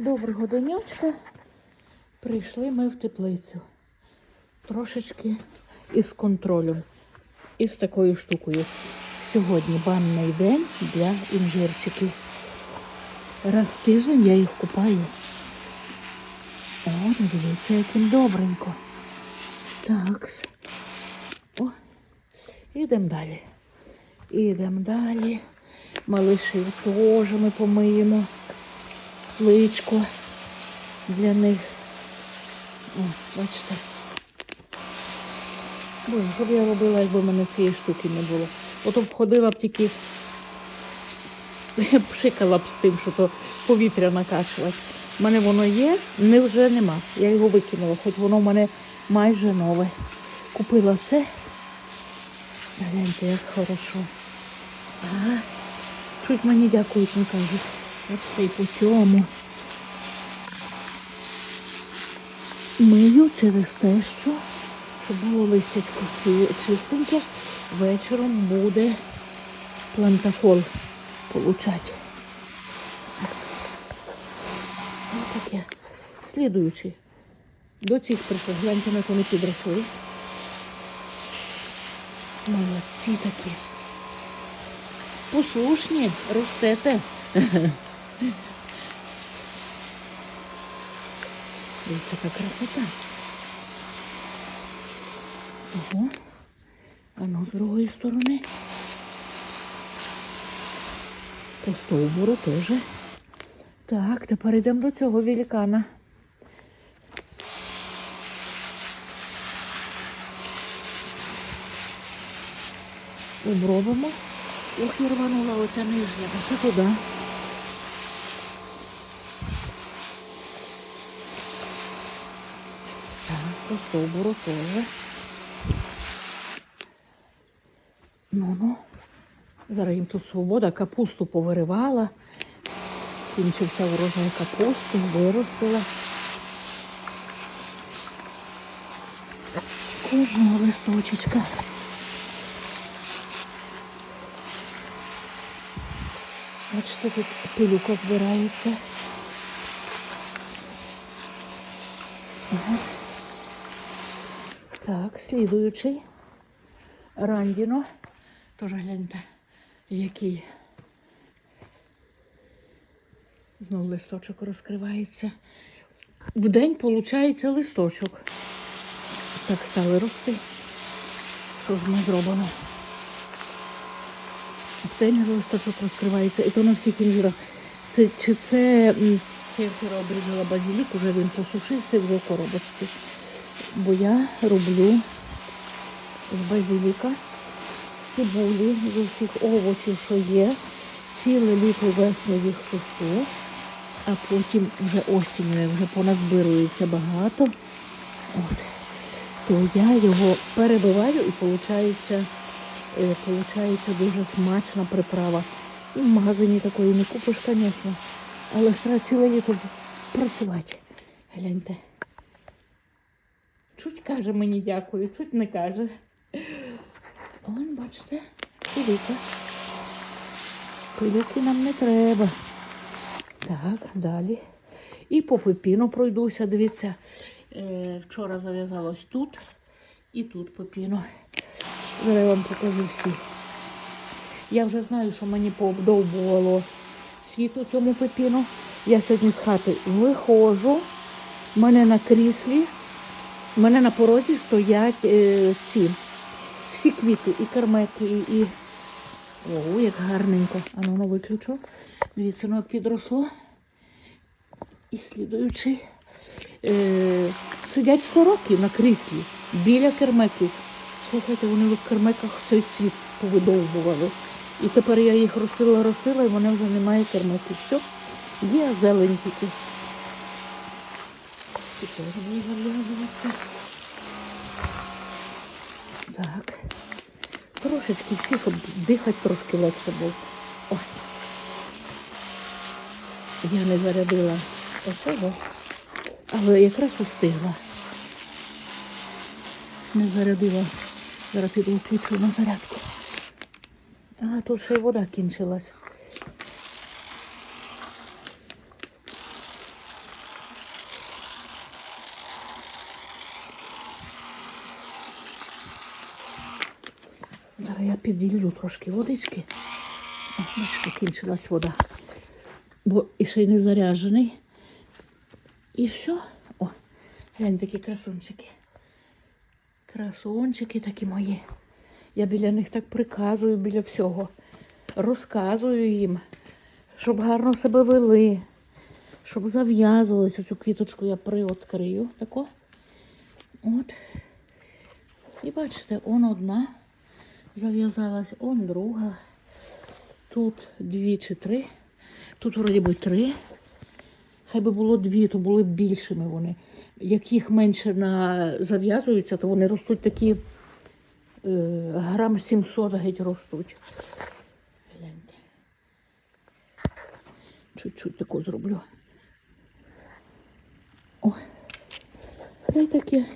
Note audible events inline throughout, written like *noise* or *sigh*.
Доброго денечка. Прийшли ми в теплицю. Трошечки із контролем. І з такою штукою. Сьогодні банний день для інжирчиків. Раз в тиждень я їх купаю. О, дивіться, яким добренько. Так. О, ідемо далі. Ідемо далі. Малишів теж ми помиємо. Личко для них. О, бачите. Боже, що б я робила, якби в мене цієї штуки не було. Ото б ходила б тільки пшикала б з тим, що то повітря накачувати. У мене воно є, не вже нема. Я його викинула, хоч воно в мене майже нове. Купила це. Гляньте, як хорошо. Ага. Чуть мені дякують, не кажуть. Бачите, і по цьому. Мию через те, що, щоб було листячко чистеньке, вечором буде плантафол получати. Ось таке. Слідуючий. До цих прийшов. Гляньте, як вони підросли. Молодці такі. Послушні, ростете. *laughs* Дивіться, яка красота. Ого. А ну, з другої сторони. По стовбуру теж. Так, тепер йдемо до цього великана. Обробимо. Ох, і рванула оця нижня. Це туди. По стовбуру теж. Ну-ну. Зараз їм тут свобода, капусту повиривала. Кінчився урожай капусти, виростила. Кожного листочечка. Бачите, тут пилюка збирається. Так, слідуючий. Рандіно. Тоже гляньте, який. Знову листочок розкривається. В день виходить листочок. Так стали рости. Що ж ми зробимо? В день листочок розкривається. І то на всіх інжирах. Це, чи це, я вчора обрізала базилік, уже він посушився вже коробочці. Бо я роблю з базиліка, з цибулі, з усіх овочів, що є. Ціле літо весну їх сушу, а потім вже осінню вже поназбирується багато. От. То я його перебиваю і виходить, е, дуже смачна приправа. І в магазині такої не купиш, звісно. Але ж треба ціле літо працювати. Гляньте. Чуть каже мені дякую, чуть не каже. Он, бачите, пилюка. Пилюки нам не треба. Так, далі. І по пепіну пройдуся, дивіться. Е, вчора зав'язалось тут і тут пепіно. Зараз я вам покажу всі. Я вже знаю, що мені пообдовбувало світу цьому пепіну. Я сьогодні з хати виходжу. У мене на кріслі, у мене на порозі стоять е, ці всі квіти, і кармети, і. і... Ого, як гарненько. А ну, ну виключу. Дивіться, воно підросло. І слідуючий. Е, сидять 100 років на кріслі біля кермеків. Слухайте, вони в кермеках цей цвіт повидовбували. І тепер я їх ростила, ростила, і вони вже немає кермеків. Все, є зелень тільки. І теж буде зав'язуватися. Так. Трошечки всі, щоб дихати трошки легше було. Ой. Я не зарядила оцього, але якраз устигла. Не зарядила. Зараз піду включу на зарядку. А, тут ще й вода кінчилась. Зараз я піділлю трошки водички. О, бачите, кінчилась вода. Бо і ще й не заряджений. І все. О, глянь такі красунчики. Красунчики такі мої. Я біля них так приказую біля всього. Розказую їм, щоб гарно себе вели, щоб зав'язувалась. Оцю квіточку я приоткрию. Тако. От. І бачите, он одна зав'язалась, он друга. Тут дві чи три. Тут вроді би три. Хай би було дві, то були б більшими вони. Як їх менше на... зав'язуються, то вони ростуть такі е, грам 700 геть ростуть. Гляньте. Чуть-чуть таку зроблю. О. Та й таке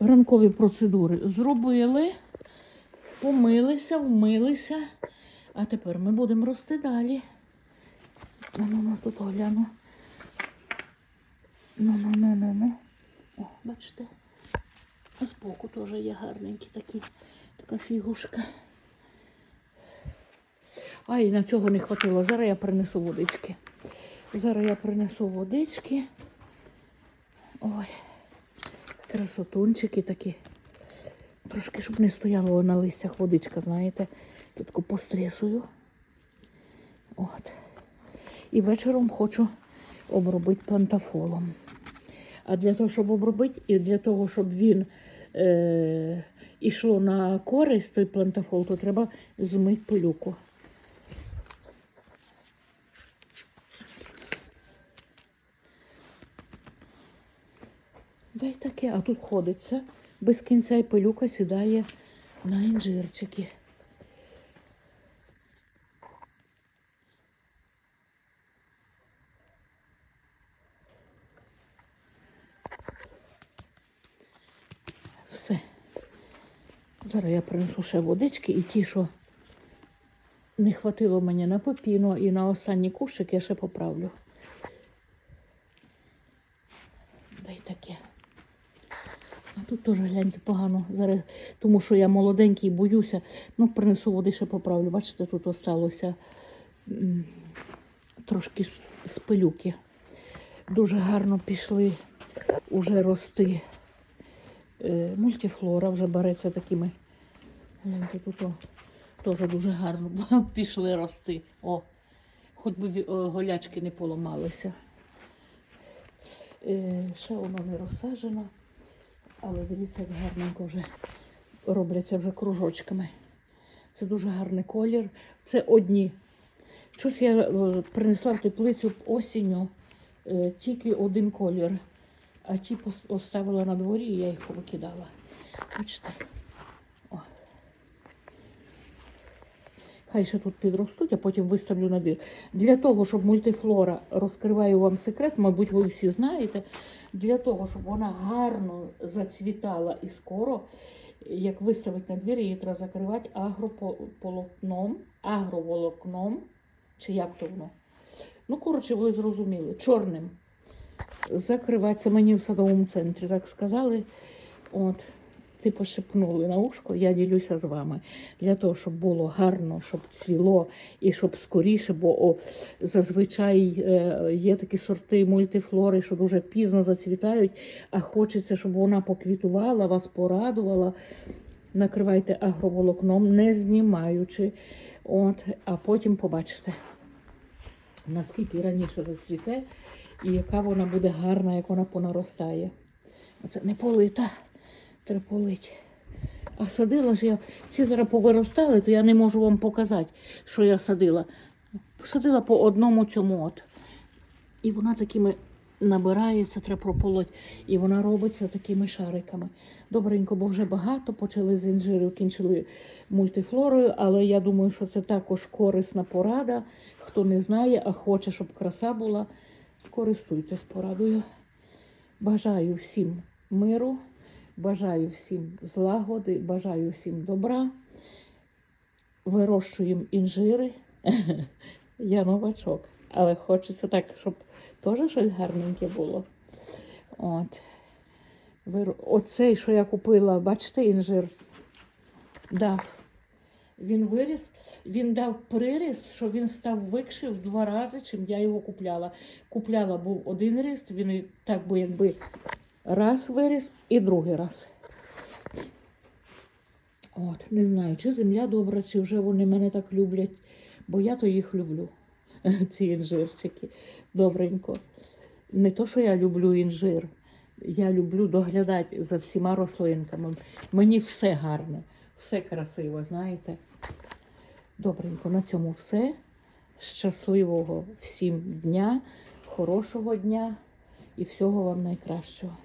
ранкові процедури зробили, помилися, вмилися. А тепер ми будемо рости далі. Ну, ну, ну, тут огляну. Ну, ну, ну, ну, ну. О, бачите. А збоку теж є гарненькі такі, така фігушка. Ай, на цього не хватило. Зараз я принесу водички. Зараз я принесу водички. Ой, красотунчики такі. Трошки, щоб не стояло на листях водичка, знаєте. Тут постресую. От. І вечором хочу обробити плантафолом. А для того, щоб обробити, і для того, щоб він е, ішло на користь, той плантафол, то треба змити пилюку. Дай таке, а тут ходиться без кінця і пилюка сідає на інжирчики. Все. Зараз я принесу ще водички і ті, що не хватило мені на пепіно і на останній кущик я ще поправлю. Дай таке. А тут теж гляньте погано зараз, тому що я молоденький боюся. Ну, принесу води ще поправлю. Бачите, тут осталося трошки з пилюки. Дуже гарно пішли уже рости. Е, Мультифлора вже береться такими. Гляньте, тут о, теж дуже гарно *laughs* пішли рости. О, хоч би голячки не поламалися. Е, ще воно не розсаджено, але дивіться, як гарненько вже робляться вже кружочками. Це дуже гарний колір. Це одні. Щось я е, принесла в теплицю осінню е, тільки один колір. А ті поставила оставила на дворі і я їх повикидала. Бачите? Хай ще тут підростуть, а потім виставлю на двір. Для того, щоб мультифлора, розкриваю вам секрет, мабуть, ви всі знаєте. Для того, щоб вона гарно зацвітала і скоро, як виставити на двір, її треба закривати агрополотном, агроволокном, чи як то воно. Ну, коротше, ви зрозуміли, чорним закривати. Мені в садовому центрі так сказали. От, типу шепнули на ушко, я ділюся з вами. Для того, щоб було гарно, щоб цвіло і щоб скоріше, бо о, зазвичай е, є такі сорти мультифлори, що дуже пізно зацвітають, а хочеться, щоб вона поквітувала, вас порадувала. Накривайте агроволокном, не знімаючи. От, а потім побачите наскільки раніше зацвіте, і яка вона буде гарна, як вона понаростає. Оце не полита, треба. А садила ж я, ці зараз повиростали, то я не можу вам показати, що я садила. Посадила по одному цьому от. І вона такими набирається, треба прополоть. І вона робиться такими шариками. Добренько, бо вже багато почали з інжиру, кінчили мультифлорою, але я думаю, що це також корисна порада. Хто не знає, а хоче, щоб краса була, користуйтесь порадою. Бажаю всім миру, бажаю всім злагоди, бажаю всім добра. Вирощуємо інжири. *laughs* Я новачок, але хочеться так, щоб теж щось гарненьке було. От. Оцей, що я купила, бачите, інжир. Да, Він виріс, він дав приріст, що він став викший в два рази, чим я його купляла. Купляла був один ріст, він так би якби раз виріс і другий раз. От, не знаю, чи земля добра, чи вже вони мене так люблять, бо я то їх люблю, *laughs* ці інжирчики. Добренько. Не то, що я люблю інжир. Я люблю доглядати за всіма рослинками. Мені все гарне, все красиво, знаєте. Добренько, на цьому все. Щасливого всім дня, хорошого дня і всього вам найкращого.